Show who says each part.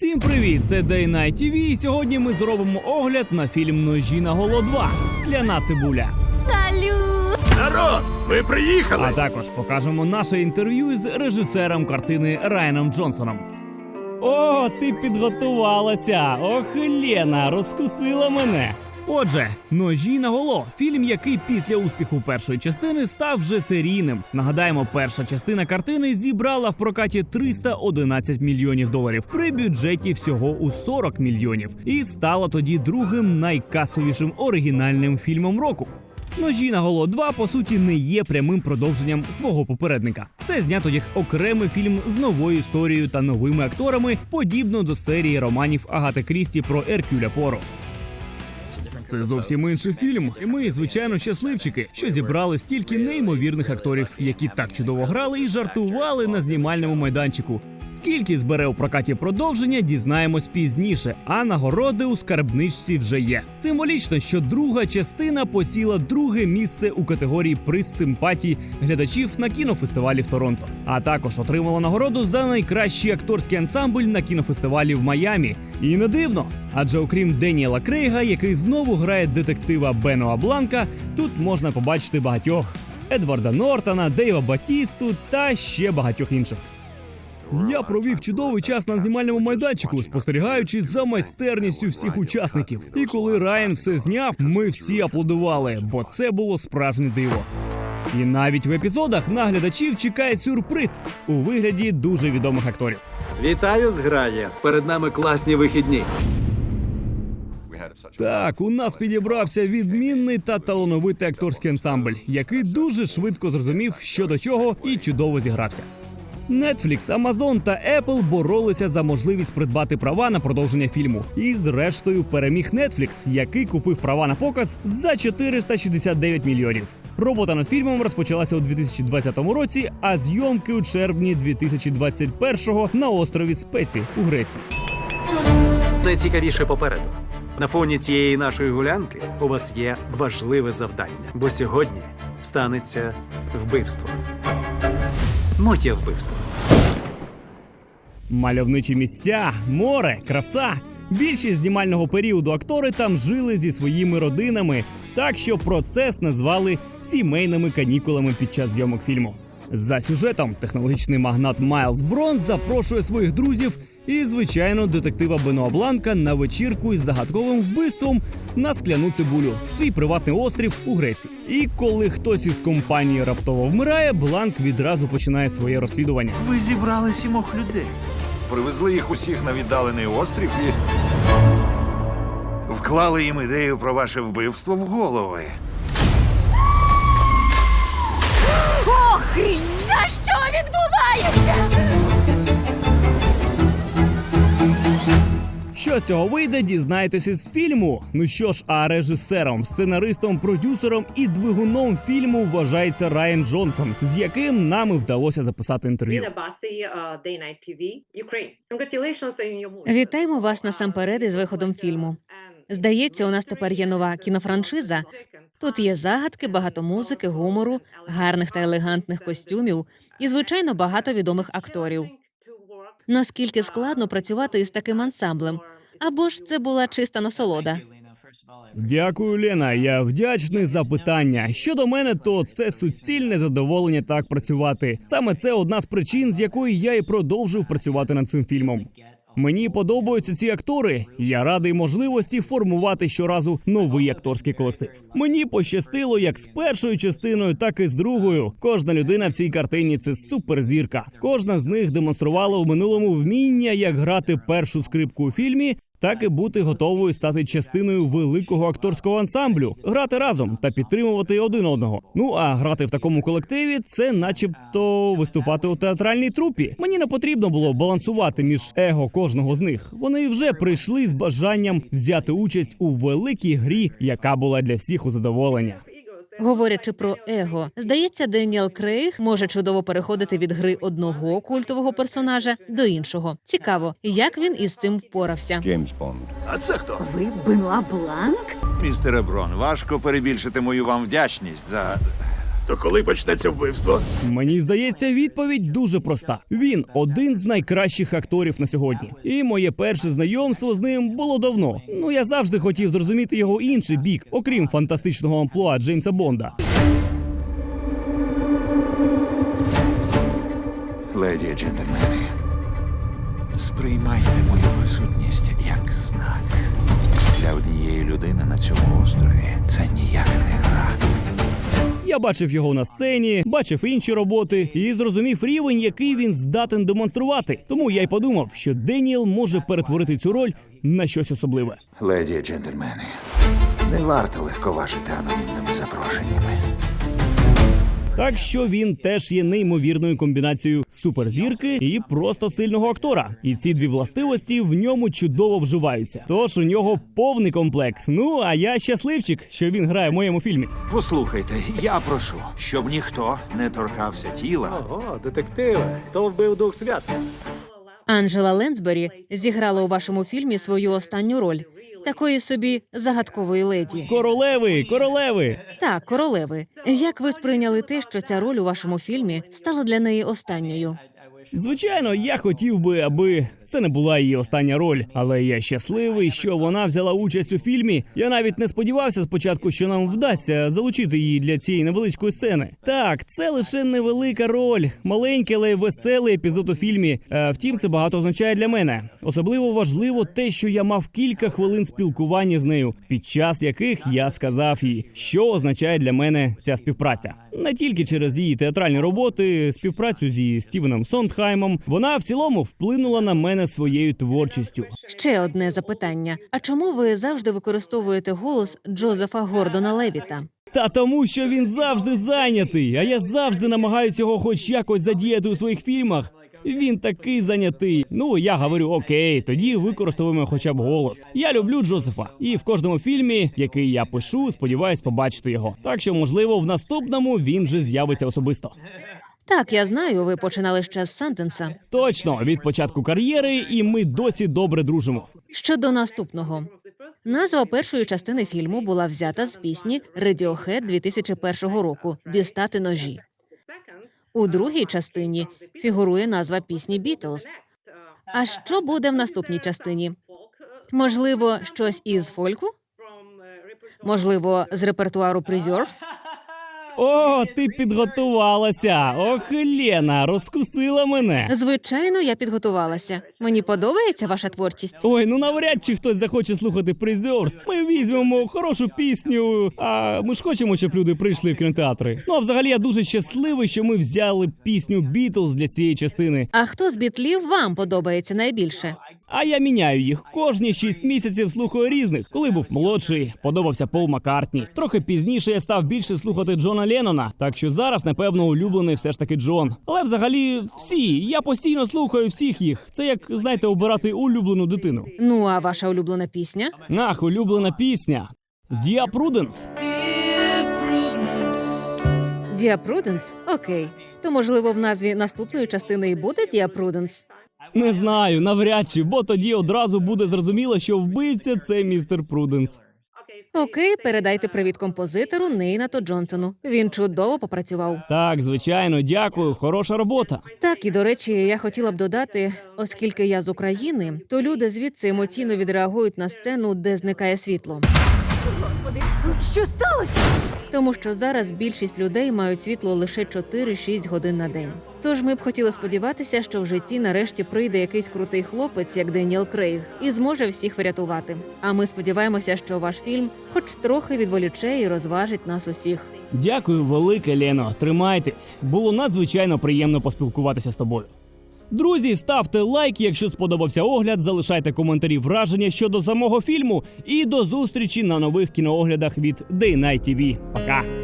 Speaker 1: Всім привіт! Це Day Night TV і сьогодні ми зробимо огляд на фільм Ножі на Голо 2 Скляна цибуля.
Speaker 2: Салют!
Speaker 3: Народ, ми приїхали!
Speaker 1: А також покажемо наше інтерв'ю з режисером картини Райаном Джонсоном. О, ти підготувалася! Ох, Лена, розкусила мене. Отже, ножі на голо фільм, який після успіху першої частини став вже серійним. Нагадаємо, перша частина картини зібрала в прокаті 311 мільйонів доларів при бюджеті всього у 40 мільйонів, і стала тоді другим найкасовішим оригінальним фільмом року. Ножі на голо 2 по суті не є прямим продовженням свого попередника. Це знято як окремий фільм з новою історією та новими акторами, подібно до серії романів Агати Крісті про Еркюля Поро. Це зовсім інший фільм, і ми, звичайно, щасливчики, що зібрали стільки неймовірних акторів, які так чудово грали і жартували на знімальному майданчику. Скільки збере у прокаті продовження, дізнаємось пізніше, а нагороди у скарбничці вже є. Символічно, що друга частина посіла друге місце у категорії приз симпатії глядачів на кінофестивалі в Торонто, а також отримала нагороду за найкращий акторський ансамбль на кінофестивалі в Майамі. І не дивно, адже окрім Деніела Крейга, який знову грає детектива Беноа Бланка, тут можна побачити багатьох Едварда Нортона, Дейва Батісту та ще багатьох інших. Я провів чудовий час на знімальному майданчику, спостерігаючи за майстерністю всіх учасників. І коли Райан все зняв, ми всі аплодували, бо це було справжнє диво. І навіть в епізодах на глядачів чекає сюрприз у вигляді дуже відомих акторів.
Speaker 3: Вітаю, зграя! Перед нами класні вихідні.
Speaker 1: Так, у нас підібрався відмінний та талановитий акторський ансамбль, який дуже швидко зрозумів, що до чого, і чудово зігрався. Netflix, Amazon та Apple боролися за можливість придбати права на продовження фільму. І зрештою переміг Netflix, який купив права на показ за 469 мільйонів. Робота над фільмом розпочалася у 2020 році, а зйомки у червні 2021 на острові Спеці у Греції.
Speaker 3: Найцікавіше попереду. На фоні цієї нашої гулянки у вас є важливе завдання, бо сьогодні станеться вбивство. Моє вбивство.
Speaker 1: Мальовничі місця, море, краса. Більшість знімального періоду актори там жили зі своїми родинами, так що процес назвали сімейними канікулами під час зйомок фільму. За сюжетом технологічний магнат Майлз Брон запрошує своїх друзів і, звичайно, детектива Бenoa Бланка на вечірку із загадковим вбивством на скляну цибулю, свій приватний острів у Греції. І коли хтось із компанії раптово вмирає, Бланк відразу починає своє розслідування.
Speaker 4: Ви зібрали сімох людей. Привезли їх усіх на віддалений острів і вклали їм ідею про ваше вбивство в голови.
Speaker 2: Охрінь! А що відбувається?
Speaker 1: Що з цього вийде, дізнаєтесь із фільму. Ну що ж, а режисером, сценаристом, продюсером і двигуном фільму вважається Райан Джонсон, з яким нам і вдалося записати інтерв'ю.
Speaker 5: Movie.
Speaker 6: Вітаємо вас насамперед із виходом фільму. Здається, у нас тепер є нова кінофраншиза. Тут є загадки, багато музики, гумору, гарних та елегантних костюмів і, звичайно, багато відомих акторів. Наскільки складно працювати із таким ансамблем? Або ж це була чиста насолода?
Speaker 1: Дякую, Лена. Я вдячний за питання. Щодо мене, то це суцільне задоволення так працювати. Саме це одна з причин, з якої я і продовжив працювати над цим фільмом. Мені подобаються ці актори. Я радий можливості формувати щоразу новий акторський колектив. Мені пощастило як з першою частиною, так і з другою. Кожна людина в цій картині це суперзірка. Кожна з них демонструвала у минулому вміння як грати першу скрипку у фільмі. Так і бути готовою стати частиною великого акторського ансамблю, грати разом та підтримувати один одного. Ну а грати в такому колективі це, начебто, виступати у театральній трупі. Мені не потрібно було балансувати між его кожного з них. Вони вже прийшли з бажанням взяти участь у великій грі, яка була для всіх у задоволення.
Speaker 6: Говорячи про его, здається, Деніел Крейг може чудово переходити від гри одного культового персонажа до іншого. Цікаво, як він із цим впорався.
Speaker 7: Джеймс Бонд.
Speaker 3: А це хто?
Speaker 2: Ви Бенуа Бланк?
Speaker 4: Містере Брон, важко перебільшити мою вам вдячність за То коли почнеться вбивство?
Speaker 1: Мені здається, відповідь дуже проста. Він один з найкращих акторів на сьогодні. І моє перше знайомство з ним було давно. Ну я завжди хотів зрозуміти його інший бік, окрім фантастичного амплуа Джеймса Бонда.
Speaker 4: Леді і джентльмени, сприймайте мою присутність як знак. Для однієї людини на цьому острові це ніяка не гра.
Speaker 1: Я бачив його на сцені, бачив інші роботи і зрозумів рівень, який він здатен демонструвати. Тому я й подумав, що Деніел може перетворити цю роль на щось особливе.
Speaker 4: Леді джентльмени, не варто легковажити анонімними запрошеннями.
Speaker 1: Так що він теж є неймовірною комбінацією суперзірки і просто сильного актора. І ці дві властивості в ньому чудово вживаються. Тож у нього повний комплект. Ну а я щасливчик, що він грає в моєму фільмі.
Speaker 4: Послухайте, я прошу, щоб ніхто не торкався тіла.
Speaker 3: Ого, детективи. Хто вбив дух свят?
Speaker 6: Анджела Ленсбері зіграла у вашому фільмі свою останню роль такої собі загадкової леді.
Speaker 1: Королеви, королеви.
Speaker 6: Так, королеви. Як ви сприйняли те, що ця роль у вашому фільмі стала для неї останньою?
Speaker 1: Звичайно, я хотів би, аби це не була її остання роль, але я щасливий, що вона взяла участь у фільмі. Я навіть не сподівався спочатку, що нам вдасться залучити її для цієї невеличкої сцени. Так, це лише невелика роль, маленький, але веселий епізод у фільмі. Е, втім, це багато означає для мене. Особливо важливо те, що я мав кілька хвилин спілкування з нею, під час яких я сказав їй, що означає для мене ця співпраця. Не тільки через її театральні роботи, співпрацю зі Стівеном Сондхаймом. Вона в цілому вплинула на мене своєю творчістю.
Speaker 6: Ще одне запитання: а чому ви завжди використовуєте голос Джозефа Гордона Левіта?
Speaker 1: Та тому, що він завжди зайнятий, а я завжди намагаюся його хоч якось задіяти у своїх фільмах. Він такий зайнятий. Ну я говорю, окей, тоді використовуємо хоча б голос. Я люблю Джозефа, і в кожному фільмі, який я пишу, сподіваюсь побачити його. Так що, можливо, в наступному він вже з'явиться особисто.
Speaker 6: Так, я знаю, ви починали ще з Сентенса.
Speaker 1: Точно від початку кар'єри, і ми досі добре дружимо.
Speaker 6: Щодо наступного. Назва першої частини фільму була взята з пісні Radiohead 2001 року Дістати ножі. У другій частині фігурує назва пісні Бітлз. А що буде в наступній частині? Можливо, щось із фольку? Можливо, з репертуару Preserves?
Speaker 1: О, ти підготувалася. Ох, Лена, розкусила мене.
Speaker 6: Звичайно, я підготувалася. Мені подобається ваша творчість.
Speaker 1: Ой, ну навряд чи хтось захоче слухати Призерс. Ми візьмемо хорошу пісню. А ми ж хочемо, щоб люди прийшли в кінотеатри. Ну а взагалі я дуже щасливий, що ми взяли пісню Бітлз для цієї частини.
Speaker 6: А хто з бітлів вам подобається найбільше?
Speaker 1: А я міняю їх кожні шість місяців. Слухаю різних. Коли був молодший, подобався Пол Маккартні. Трохи пізніше я став більше слухати Джона Леннона. Так що зараз, напевно, улюблений все ж таки Джон. Але взагалі всі. Я постійно слухаю всіх їх. Це як знаєте, обирати улюблену дитину.
Speaker 6: Ну а ваша улюблена пісня?
Speaker 1: Ах, улюблена пісня. Діа Пруденс.
Speaker 6: Діа Пруденс? Окей. То можливо в назві наступної частини і буде Діа Пруденс?
Speaker 1: Не знаю, навряд чи, бо тоді одразу буде зрозуміло, що вбивця це містер Пруденс.
Speaker 6: Окей, передайте привіт композитору Нейнато Джонсону. Він чудово попрацював.
Speaker 1: Так, звичайно, дякую. Хороша робота.
Speaker 6: Так, і до речі, я хотіла б додати, оскільки я з України, то люди звідси емоційно відреагують на сцену, де зникає світло.
Speaker 2: Господи, що сталося?
Speaker 6: Тому що зараз більшість людей мають світло лише 4-6 годин на день. Тож ми б хотіли сподіватися, що в житті нарешті прийде якийсь крутий хлопець, як Деніел Крейг, і зможе всіх врятувати. А ми сподіваємося, що ваш фільм, хоч трохи відволіче і розважить нас усіх.
Speaker 1: Дякую, велике Лено. Тримайтесь. Було надзвичайно приємно поспілкуватися з тобою. Друзі, ставте лайк, якщо сподобався огляд, залишайте коментарі враження щодо самого фільму і до зустрічі на нових кінооглядах від Night TV. Пока!